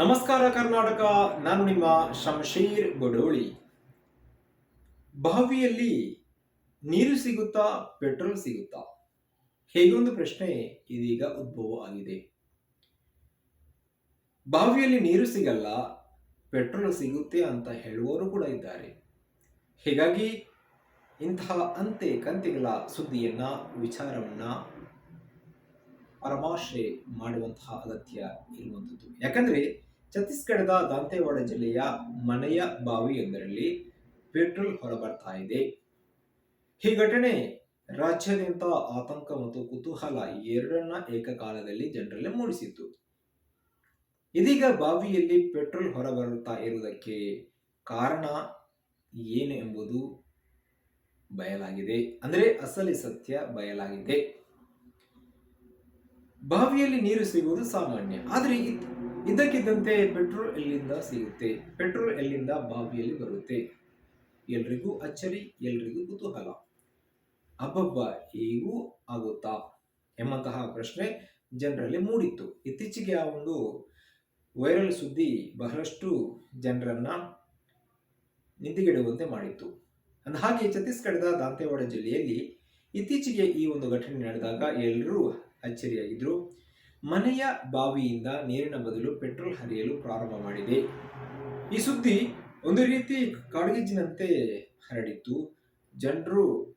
ನಮಸ್ಕಾರ ಕರ್ನಾಟಕ, ನಾನು ನಿಮ್ಮ ಶಂಶೀರ್ ಬಡೋಳಿ. ಬಾವಿಯಲ್ಲಿ ನೀರು ಸಿಗುತ್ತಾ, ಪೆಟ್ರೋಲ್ ಸಿಗುತ್ತಾ? ಹೇಗೊಂದು ಪ್ರಶ್ನೆ ಇದೀಗ ಉದ್ಭವ ಆಗಿದೆ. ಬಾವಿಯಲ್ಲಿ ನೀರು ಸಿಗಲ್ಲ, ಪೆಟ್ರೋಲ್ ಸಿಗುತ್ತೆ ಅಂತ ಹೇಳುವವರು ಕೂಡ ಇದ್ದಾರೆ. ಹೀಗಾಗಿ ಇಂತಹ ಅಂತೆ ಕಂತೆಗಳ ಸುದ್ದಿಯನ್ನ, ವಿಚಾರವನ್ನ ಪರಮಾಶ್ರೆ ಮಾಡುವಂತಹ ಅಗತ್ಯ ಇರುವಂಥದ್ದು. ಯಾಕಂದ್ರೆ ಛತ್ತೀಸ್ಗಢದ ದಂತೇವಾಡ ಜಿಲ್ಲೆಯ ಮನೆಯ ಬಾವಿಯೊಂದರಲ್ಲಿ ಪೆಟ್ರೋಲ್ ಹೊರಬರ್ತಾ ಇದೆ. ಈ ಘಟನೆ ರಾಜ್ಯಾದ್ಯಂತ ಆತಂಕ ಮತ್ತು ಕುತೂಹಲ ಎರಡನ್ನ ಏಕಕಾಲದಲ್ಲಿ ಜನರಲ್ಲಿ ಮೂಡಿಸಿತ್ತು. ಇದೀಗ ಬಾವಿಯಲ್ಲಿ ಪೆಟ್ರೋಲ್ ಹೊರಬರುತ್ತಾ ಇರುವುದಕ್ಕೆ ಕಾರಣ ಏನು ಎಂಬುದು ಬಯಲಾಗಿದೆ. ಅಂದರೆ ಅಸಲಿ ಸತ್ಯ ಬಯಲಾಗಿದೆ. ಬಾವಿಯಲ್ಲಿ ನೀರು ಸಿಗುವುದು ಸಾಮಾನ್ಯ. ಆದರೆ ಇದ್- ಇದ್ದಕ್ಕಿದ್ದಂತೆ ಪೆಟ್ರೋಲ್ ಎಲ್ಲಿಂದ ಸಿಗುತ್ತೆ? ಪೆಟ್ರೋಲ್ ಎಲ್ಲಿಂದ ಬಾವಿಯಲ್ಲಿ ಬರುತ್ತೆ? ಎಲ್ರಿಗೂ ಅಚ್ಚರಿ, ಎಲ್ರಿಗೂ ಕುತೂಹಲ. ಅಬ್ಬಬ್ಬ, ಹೀಗೂ ಆಗುತ್ತಾ? ಎಂಬಂತಹ ಪ್ರಶ್ನೆ ಜನರಲ್ಲಿ ಮೂಡಿತ್ತು. ಇತ್ತೀಚೆಗೆ ಆ ಒಂದು ವೈರಲ್ ಸುದ್ದಿ ಬಹಳಷ್ಟು ಜನರನ್ನ ನಿಂದಿಗೆಡುವಂತೆ ಮಾಡಿತ್ತು. ಅಂದ ಹಾಗೆ ಛತ್ತೀಸ್ಗಢದ ದಾಂತೇವಾಡ ಜಿಲ್ಲೆಯಲ್ಲಿ ಇತ್ತೀಚೆಗೆ ಈ ಒಂದು ಘಟನೆ ನಡೆದಾಗ ಎಲ್ಲರೂ ಅಚ್ಚರಿಯಾಗಿದ್ರು. ಮನೆಯ ಬಾವಿಯಿಂದ ನೀರಿನ ಬದಲು ಪೆಟ್ರೋಲ್ ಹರಿಯಲು ಪ್ರಾರಂಭ ಮಾಡಿದೆ. ಈ ಸುದ್ದಿ ಒಂದು ರೀತಿ ಕಾಡ್ಗಿಜ್ಜಿನಂತೆ ಹರಡಿತ್ತು. ಜನರು,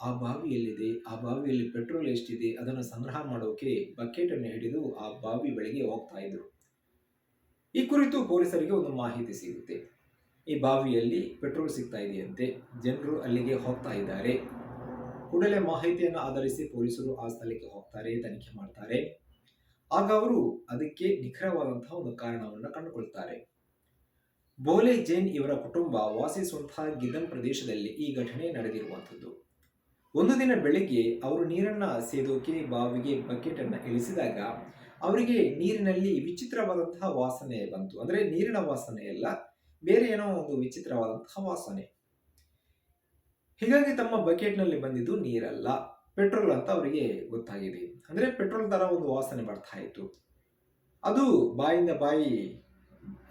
ಆ ಬಾವಿ ಎಲ್ಲಿದೆ? ಆ ಬಾವಿಯಲ್ಲಿ ಪೆಟ್ರೋಲ್ ಎಷ್ಟಿದೆ? ಅದನ್ನು ಸಂಗ್ರಹ ಮಾಡೋಕೆ ಬಕೆಟ್ ಅನ್ನು ಹಿಡಿದು ಆ ಬಾವಿ ಬಳಿಗೆ ಹೋಗ್ತಾ ಇದ್ರು. ಈ ಕುರಿತು ಪೊಲೀಸರಿಗೆ ಒಂದು ಮಾಹಿತಿ ಸಿಗುತ್ತೆ. ಈ ಬಾವಿಯಲ್ಲಿ ಪೆಟ್ರೋಲ್ ಸಿಗ್ತಾ ಇದೆಯಂತೆ. ಜನರು ಅಲ್ಲಿಗೆ ಹೋಗ್ತಾ ಇದ್ದಾರೆ. ಕೂಡಲೇ ಮಾಹಿತಿಯನ್ನು ಆಧರಿಸಿ ಪೊಲೀಸರು ಆ ಸ್ಥಳಕ್ಕೆ ಹೋಗ್ತಾರೆ, ತನಿಖೆ ಮಾಡ್ತಾರೆ. ಆಗ ಅವರು ಅದಕ್ಕೆ ನಿಖರವಾದಂತಹ ಒಂದು ಕಾರಣವನ್ನು ಕಂಡುಕೊಳ್ತಾರೆ. ಬೋಲೆ ಜೈನ್ ಇವರ ಕುಟುಂಬ ವಾಸಿಸುವಂತಹ ಗಿದನ್ ಪ್ರದೇಶದಲ್ಲಿ ಈ ಘಟನೆ ನಡೆದಿರುವಂಥದ್ದು. ಒಂದು ದಿನ ಬೆಳಿಗ್ಗೆ ಅವರು ನೀರನ್ನ ಸೇದೋಕೆ ಬಾವಿಗೆ ಬಕೆಟ್ ಅನ್ನ ಇಳಿಸಿದಾಗ ಅವರಿಗೆ ನೀರಿನಲ್ಲಿ ವಿಚಿತ್ರವಾದಂತಹ ವಾಸನೆ ಬಂತು. ಅಂದ್ರೆ ನೀರಿನ ವಾಸನೆ ಅಲ್ಲ, ಬೇರೆ ಏನೋ ಒಂದು ವಿಚಿತ್ರವಾದಂತಹ ವಾಸನೆ. ಹೀಗಾಗಿ ತಮ್ಮ ಬಕೆಟ್ನಲ್ಲಿ ಬಂದಿದ್ದು ನೀರಲ್ಲ. ಪೆಟ್ರೋಲ್ ಅಂತ ಅವರಿಗೆ ಗೊತ್ತಾಗಿದೆ. ಅಂದ್ರೆ ಪೆಟ್ರೋಲ್ ತರ ಒಂದು ವಾಸನೆ ಬರ್ತಾ ಇತ್ತು. ಅದು ಬಾಯಿಂದ ಬಾಯಿ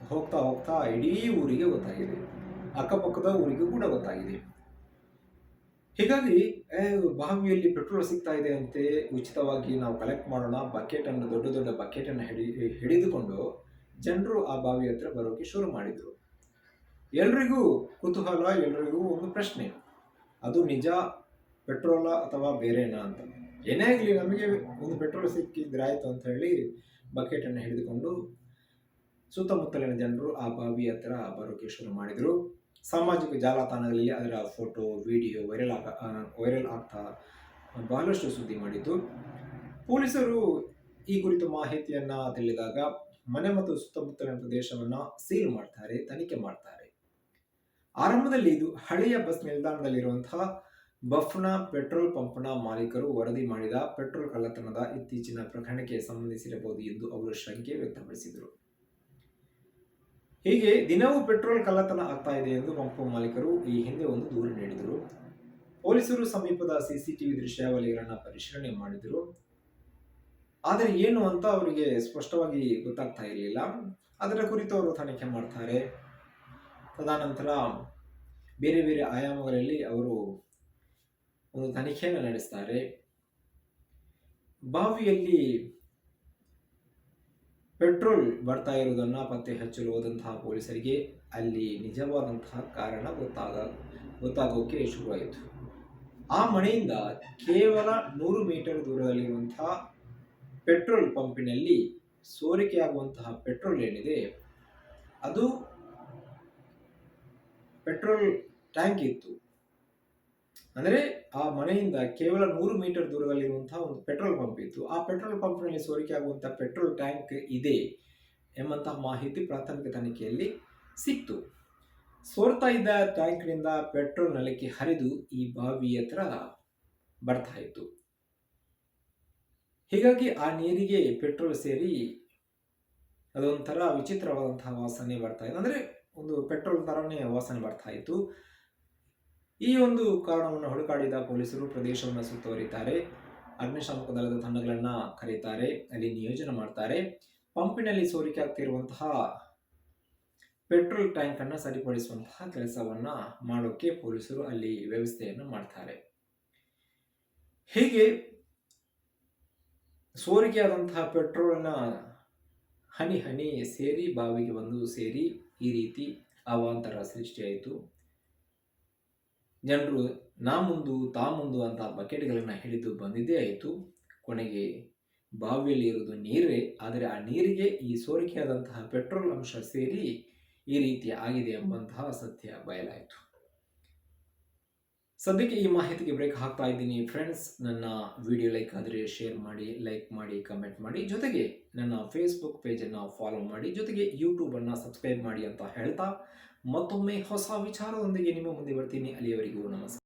ಹೋಗ್ತಾ ಹೋಗ್ತಾ ಇಡೀ ಊರಿಗೆ ಗೊತ್ತಾಗಿದೆ. ಅಕ್ಕಪಕ್ಕದ ಊರಿಗೂ ಕೂಡ ಗೊತ್ತಾಗಿದೆ. ಹೀಗಾಗಿ ಬಾವಿಯಲ್ಲಿ ಪೆಟ್ರೋಲ್ ಸಿಗ್ತಾ ಇದೆ ಅಂತೆ, ಉಚಿತವಾಗಿ ನಾವು ಕಲೆಕ್ಟ್ ಮಾಡೋಣ ಬಕೆಟ್ ಅನ್ನು, ದೊಡ್ಡ ದೊಡ್ಡ ಬಕೆಟ್ ಅನ್ನು ಹಿಡಿ, ಹಿಡಿದುಕೊಂಡು ಜನರು ಆ ಬಾವಿ ಹತ್ರ ಬರೋಕೆ ಶುರು ಮಾಡಿದ್ರು. ಎಲ್ರಿಗೂ ಕುತೂಹಲ, ಎಲ್ರಿಗೂ ಒಂದು ಪ್ರಶ್ನೆ. ಅದು ನಿಜ ಪೆಟ್ರೋಲ ಅಥವಾ ಬೇರೆನಾ ಅಂತ. ಏನೇ ಆಗಲಿ ನಮಗೆ ಒಂದು ಪೆಟ್ರೋಲ್ ಸಿಕ್ಕಿದ್ರೆ ಆಯಿತು ಅಂತ ಹೇಳಿ ಬಕೆಟ್ ಅನ್ನು ಹಿಡಿದುಕೊಂಡು ಸುತ್ತಮುತ್ತಲಿನ ಜನರು ಆ ಬಾವಿ ಹತ್ತಿರ ಬರೋಕೆ ಶುರು ಮಾಡಿದರು. ಸಾಮಾಜಿಕ ಜಾಲತಾಣಗಳಲ್ಲಿ ಅದರ ಫೋಟೋ ವಿಡಿಯೋ ವೈರಲ್ ಆಗ ವೈರಲ್ ಆಗ್ತಾ ಬಹಳಷ್ಟು ಸುದ್ದಿ ಮಾಡಿತು ಪೊಲೀಸರು ಈ ಕುರಿತು ಮಾಹಿತಿಯನ್ನ ತಿಳಿದಾಗ ಮನೆ ಮತ್ತು ಸುತ್ತಮುತ್ತಲಿನ ಪ್ರದೇಶವನ್ನು ಸೀಲ್ ಮಾಡ್ತಾರೆ, ತನಿಖೆ ಮಾಡ್ತಾರೆ. ಆರಂಭದಲ್ಲಿ ಇದು ಹಳೆಯ ಬಸ್ ನಿಲ್ದಾಣದಲ್ಲಿರುವಂತಹ ಬಫ್ನ ಪೆಟ್ರೋಲ್ ಪಂಪ್ನ ಮಾಲೀಕರು ವರದಿ ಮಾಡಿದ ಪೆಟ್ರೋಲ್ ಕಳ್ಳತನದ ಇತ್ತೀಚಿನ ಪ್ರಕರಣಕ್ಕೆ ಸಂಬಂಧಿಸಿರಬಹುದು ಎಂದು ಅವರು ಶಂಕೆ ವ್ಯಕ್ತಪಡಿಸಿದರು. ಹೀಗೆ ದಿನವೂ ಪೆಟ್ರೋಲ್ ಕಳ್ಳತನ ಆಗ್ತಾ ಇದೆ ಎಂದು ಪಂಪ್ ಮಾಲೀಕರು ಈ ಹಿಂದೆ ಒಂದು ದೂರು ನೀಡಿದರು. ಪೊಲೀಸರು ಸಮೀಪದ ಸಿಸಿಟಿವಿ ದೃಶ್ಯಾವಳಿಗಳನ್ನು ಪರಿಶೀಲನೆ ಮಾಡಿದರು. ಆದರೆ ಏನು ಅಂತ ಅವರಿಗೆ ಸ್ಪಷ್ಟವಾಗಿ ಗೊತ್ತಾಗ್ತಾ ಇರಲಿಲ್ಲ. ಅದರ ಕುರಿತು ಅವರು ತನಿಖೆ ಮಾಡ್ತಾರೆ. ತದನಂತರ ಬೇರೆ ಬೇರೆ ಆಯಾಮಗಳಲ್ಲಿ ಅವರು ಒಂದು ತನಿಖೆಯನ್ನು ನಡೆಸ್ತಾರೆ. ಬಾವಿಯಲ್ಲಿ ಪೆಟ್ರೋಲ್ ಬರ್ತಾ ಇರುವುದನ್ನು ಪತ್ತೆ ಹಚ್ಚಲು ಹೋದಂತಹ ಪೊಲೀಸರಿಗೆ ಅಲ್ಲಿ ನಿಜವಾದಂತಹ ಕಾರಣ ಗೊತ್ತಾಗ ಗೊತ್ತಾಗೋಕೆ ಶುರುವಾಯಿತು. ಆ ಮನೆಯಿಂದ ಕೇವಲ ನೂರು ಮೀಟರ್ ದೂರದಲ್ಲಿರುವಂತಹ ಪೆಟ್ರೋಲ್ ಪಂಪಿನಲ್ಲಿ ಸೋರಿಕೆಯಾಗುವಂತಹ ಪೆಟ್ರೋಲ್ ಏನಿದೆ, ಅದು ಪೆಟ್ರೋಲ್ ಟ್ಯಾಂಕ್ ಇತ್ತು. ಅಂದರೆ ಆ ಮನೆಯಿಂದ ಕೇವಲ ನೂರು ಮೀಟರ್ ದೂರದಲ್ಲಿರುವಂತಹ ಒಂದು ಪೆಟ್ರೋಲ್ ಪಂಪ್ ಇತ್ತು. ಆ ಪೆಟ್ರೋಲ್ ಪಂಪ್ನಲ್ಲಿ ಸೋರಿಕೆ ಆಗುವಂತಹ ಪೆಟ್ರೋಲ್ ಟ್ಯಾಂಕ್ ಇದೆ ಎಂಬಂತಹ ಮಾಹಿತಿ ಪ್ರಾಥಮಿಕ ತನಿಖೆಯಲ್ಲಿ ಸಿಕ್ತು. ಸೋರ್ತಾ ಇದ್ದ ಟ್ಯಾಂಕ್ನಿಂದ ಪೆಟ್ರೋಲ್ ನೆಲಕ್ಕೆ ಹರಿದು ಈ ಬಾವಿ ಹತ್ರ ಬರ್ತಾ ಇತ್ತು. ಹೀಗಾಗಿ ಆ ನೀರಿಗೆ ಪೆಟ್ರೋಲ್ ಸೇರಿ ಅದೊಂಥರ ವಿಚಿತ್ರವಾದಂತಹ ವಾಸನೆ ಬರ್ತಾ ಇತ್ತು. ಅಂದರೆ ಒಂದು ಪೆಟ್ರೋಲ್ ಥರನೇ ವಾಸನೆ ಬರ್ತಾ ಇತ್ತು. ಈ ಒಂದು ಕಾರಣವನ್ನು ಹುಡುಕಾಡಿದ ಪೊಲೀಸರು ಪ್ರದೇಶವನ್ನು ಸುತ್ತುವರಿತಾರೆ. ಅಗ್ನಿಶಾಮಕ ದಳದ ತಂಡಗಳನ್ನ ಕರೀತಾರೆ, ಅಲ್ಲಿ ನಿಯೋಜನೆ ಮಾಡ್ತಾರೆ. ಪಂಪಿನಲ್ಲಿ ಸೋರಿಕೆ ಆಗ್ತಿರುವಂತಹ ಪೆಟ್ರೋಲ್ ಟ್ಯಾಂಕ್ ಅನ್ನು ಸರಿಪಡಿಸುವಂತಹ ಕೆಲಸವನ್ನ ಮಾಡೋಕೆ ಪೊಲೀಸರು ಅಲ್ಲಿ ವ್ಯವಸ್ಥೆಯನ್ನು ಮಾಡ್ತಾರೆ. ಹೀಗೆ ಸೋರಿಕೆಯಾದಂತಹ ಪೆಟ್ರೋಲ್ನ ಹನಿ ಹನಿ ಸೇರಿ ಬಾವಿಗೆ ಬಂದು ಸೇರಿ ಈ ರೀತಿ ಅವಾಂತರ ಸೃಷ್ಟಿಯಾಯಿತು. ಜನರು ನಾ ಮುಂದು, ತಾ ಮುಂದು ಅಂತ ಬಕೆಟ್ಗಳನ್ನು ಹಿಡಿದು ಬಂದಿದ್ದೇ ಆಯಿತು. ಕೊನೆಗೆ ಬಾವಿಯಲ್ಲಿ ಇರುವುದು ನೀರೇ, ಆದರೆ ಆ ನೀರಿಗೆ ಈ ಸೋರಿಕೆಯಾದಂತಹ ಪೆಟ್ರೋಲ್ ಅಂಶ ಸೇರಿ ಈ ರೀತಿ ಆಗಿದೆ ಎಂಬಂತಹ ಸತ್ಯ ಬಯಲಾಯಿತು. ಸದ್ಯಕ್ಕೆ ಈ ಮಾಹಿತಿಗೆ ಬ್ರೇಕ್ ಹಾಕ್ತಾ ಇದ್ದೀನಿ ಫ್ರೆಂಡ್ಸ್. ನನ್ನ ವಿಡಿಯೋ ಲೈಕ್ ಆದರೆ ಶೇರ್ ಮಾಡಿ, ಲೈಕ್ ಮಾಡಿ, ಕಮೆಂಟ್ ಮಾಡಿ. ಜೊತೆಗೆ ನನ್ನ ಫೇಸ್ಬುಕ್ ಪೇಜನ್ನು ಫಾಲೋ ಮಾಡಿ. ಜೊತೆಗೆ ಯೂಟ್ಯೂಬನ್ನು ಸಬ್ಸ್ಕ್ರೈಬ್ ಮಾಡಿ ಅಂತ ಹೇಳ್ತಾ ಮತ್ತೊಮ್ಮೆ ಹೊಸ ವಿಚಾರದೊಂದಿಗೆ ನಿಮ್ಮ ಮುಂದೆ ಬರ್ತೀನಿ. ಅಲ್ಲಿಯವರೆಗೂ ನಮಸ್ಕಾರ.